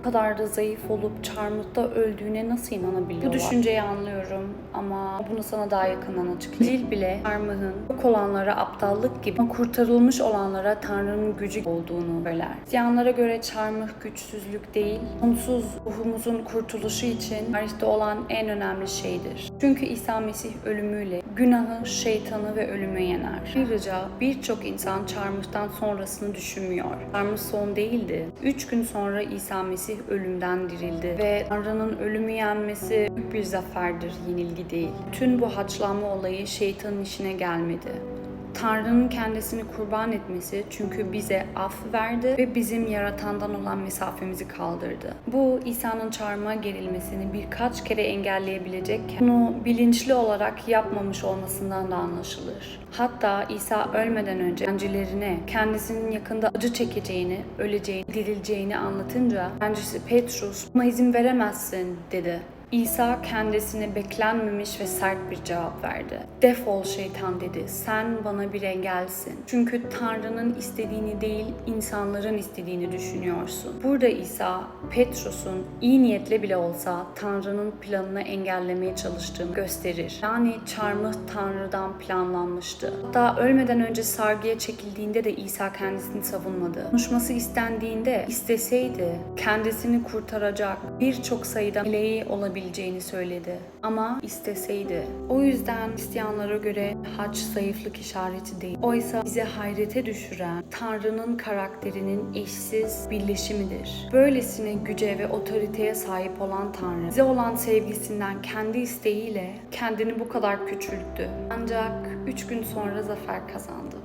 bu kadar da zayıf olup çarmıhta öldüğüne nasıl inanabiliyorlar? Bu düşünceyi anlıyorum ama bunu sana daha yakından açıklayayım. Lil bile çarmıhın yok olanlara aptallık gibi ama kurtarılmış olanlara Tanrı'nın gücü olduğunu söyler. Hristiyanlara göre çarmıh güçsüzlük değil, sonsuz ruhumuzun kurtuluşu için tarihte olan en önemli şeydir. Çünkü İsa Mesih ölümüyle günahı, şeytanı ve ölümü yener. Ayrıca birçok insan çarmıhtan sonrasını düşünmüyor. Çarmıh son değildi. Üç gün sonra İsa Mesih ölümden dirildi ve Tanrı'nın ölümü yenmesi büyük bir zaferdir, yenilgi değil. Bütün bu haçlanma olayı şeytanın işine gelmedi. Tanrı'nın kendisini kurban etmesi çünkü bize af verdi ve bizim yaratandan olan mesafemizi kaldırdı. Bu İsa'nın çarmıha gerilmesini birkaç kere engelleyebilecekken bunu bilinçli olarak yapmamış olmasından da anlaşılır. Hatta İsa ölmeden önce öğrencilerine kendisinin yakında acı çekeceğini, öleceğini, dirileceğini anlatınca öğrencisi Petrus buna izin veremezsin dedi. İsa kendisine beklenmemiş ve sert bir cevap verdi. Defol şeytan dedi. Sen bana bir engelsin. Çünkü Tanrı'nın istediğini değil, insanların istediğini düşünüyorsun. Burada İsa, Petrus'un iyi niyetle bile olsa Tanrı'nın planını engellemeye çalıştığını gösterir. Yani çarmıh Tanrı'dan planlanmıştı. Hatta ölmeden önce sargıya çekildiğinde de İsa kendisini savunmadı. Konuşması istendiğinde isteseydi kendisini kurtaracak birçok sayıda meleği olabileceğini söyledi. Ama isteseydi. O yüzden Hristiyanlara göre haç zayıflık işareti değil. Oysa bizi hayrete düşüren Tanrı'nın karakterinin eşsiz birleşimidir. Böylesine güce ve otoriteye sahip olan Tanrı bize olan sevgisinden kendi isteğiyle kendini bu kadar küçülttü. Ancak üç gün sonra zafer kazandı.